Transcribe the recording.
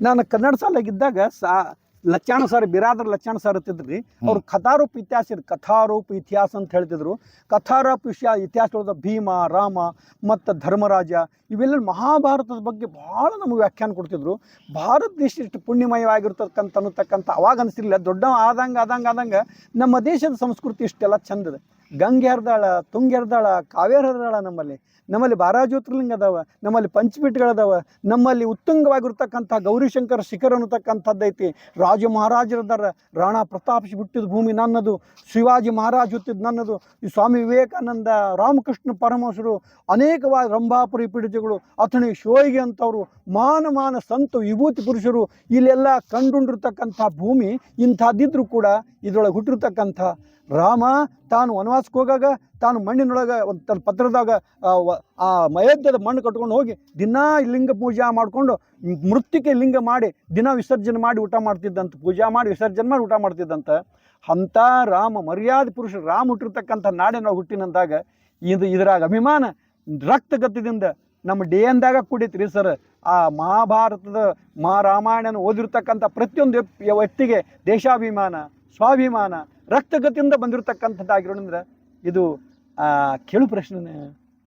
ನಾನು ಕನ್ನಡ ಶಾಲೆಗಿದ್ದಾಗ ಸಾ ಲಚ್ಚಾಣ ಸರ್ ಬಿರಾದರ್ ಲಚ್ಚಾಣ ಸರ್ ರೀ ಅವ್ರು ಕಥಾರೂಪ ಇತಿಹಾಸ ಇದು. ಕಥಾರೂಪ ಇತಿಹಾಸ ಅಂತ ಹೇಳ್ತಿದ್ರು. ಕಥಾರೂಪ ವಿಷಯ ಇತಿಹಾಸದೊಳಗೆ ಭೀಮ ರಾಮ ಮತ್ತು ಧರ್ಮರಾಜ ಇವೆಲ್ಲ ಮಹಾಭಾರತದ ಬಗ್ಗೆ ಭಾಳ ನಮಗೆ ವ್ಯಾಖ್ಯಾನ ಕೊಡ್ತಿದ್ರು. ಭಾರತ ದೇಶ ಇಷ್ಟು ಪುಣ್ಯಮಯವಾಗಿರ್ತಕ್ಕಂಥ ಅನ್ನತಕ್ಕಂಥ ಅವಾಗ ಅನಿಸಿರ್ಲಿಲ್ಲ. ದೊಡ್ಡ ಆದಂಗೆ ಆದಂಗೆ ಆದಂಗೆ ನಮ್ಮ ದೇಶದ ಸಂಸ್ಕೃತಿ ಇಷ್ಟೆಲ್ಲ ಚಂದದ. ಗಂಗೆ ಹರಿದಾಳ, ತುಂಗೆ ಹರಿದಾಳ, ಕಾವೇರಿ ಹರಿದಾಳ ನಮ್ಮಲ್ಲಿ. ನಮ್ಮಲ್ಲಿ ಬಾರಾ ಜ್ಯೋತಿರ್ಲಿಂಗ ಅದಾವ ನಮ್ಮಲ್ಲಿ ಪಂಚಪೀಠಗಳದಾವ, ನಮ್ಮಲ್ಲಿ ಉತ್ತುಂಗವಾಗಿರ್ತಕ್ಕಂಥ ಗೌರಿಶಂಕರ ಶಿಖರ ಅನ್ನತಕ್ಕಂಥದ್ದು ಐತಿ. ರಾಜ ಮಹಾರಾಜರದಾರ ರಾಣಾ ಪ್ರತಾಪ್ ಹುಟ್ಟಿದ ಭೂಮಿ ನನ್ನದು, ಶಿವಾಜಿ ಮಹಾರಾಜ್ ಹುಟ್ಟಿದ ನನ್ನದು ಈ ಸ್ವಾಮಿ ವಿವೇಕಾನಂದ, ರಾಮಕೃಷ್ಣ ಪರಮಹಂಸರು ಅನೇಕವಾದ ರಂಭಾಪುರಿ ಪೀಡಿತಗಳು ಅಥಣಿ ಶೋಯಿಗೆ ಅಂಥವರು ಮಾನ ಮಾನ ಸಂತ ವಿಭೂತಿ ಪುರುಷರು, ಇಲ್ಲೆಲ್ಲ ಕಂಡುಂಡಿರ್ತಕ್ಕಂಥ ಭೂಮಿ ಇಂಥದ್ದಿದ್ರು ಕೂಡ ಇದರೊಳಗೆ ಹುಟ್ಟಿರ್ತಕ್ಕಂಥ ರಾಮ ತಾನು ವನವಾಸಕ್ಕೆ ಹೋಗಾಗ ತಾನು ಮಣ್ಣಿನೊಳಗೆ ಒಂದು ತನ್ನ ಪತ್ರದಾಗ, ಆ ಮಯೋಧ್ಯದ ಮಣ್ಣು ಕಟ್ಕೊಂಡು ಹೋಗಿ ದಿನಾ ಲಿಂಗ ಪೂಜೆ ಮಾಡಿಕೊಂಡು ಮೃತ್ತಿಕೆ ಲಿಂಗ ಮಾಡಿ ದಿನ ವಿಸರ್ಜನೆ ಮಾಡಿ ಊಟ ಮಾಡ್ತಿದ್ದಂತ, ಪೂಜೆ ಮಾಡಿ ವಿಸರ್ಜನೆ ಮಾಡಿ ಊಟ ಮಾಡ್ತಿದ್ದಂತ, ಅಂಥ ರಾಮ, ಮರ್ಯಾದೆ ಪುರುಷ ರಾಮ ಹುಟ್ಟಿರ್ತಕ್ಕಂಥ ನಾಡಿನ ಹುಟ್ಟಿನಂದಾಗ ಇದು ಇದ್ರಾಗ ಅಭಿಮಾನ ರಕ್ತಗತದಿಂದ ನಮ್ಮ ಡಿ ಎನ್ದಾಗ ಕುಡಿತ್ರಿ ಸರ್. ಆ ಮಹಾಭಾರತದ ಮಹಾರಾಮಾಯಣನ ಓದಿರ್ತಕ್ಕಂಥ ಪ್ರತಿಯೊಂದು ವ್ಯಕ್- ವ್ಯಕ್ತಿಗೆ ದೇಶಾಭಿಮಾನ, ಸ್ವಾಭಿಮಾನ ರಕ್ತಗತಿಯಿಂದ ಬಂದಿರತಕ್ಕಂಥದ್ದಾಗಿರೋದ್ರಿಂದ ಇದು ಕೇಳು ಪ್ರಶ್ನೆ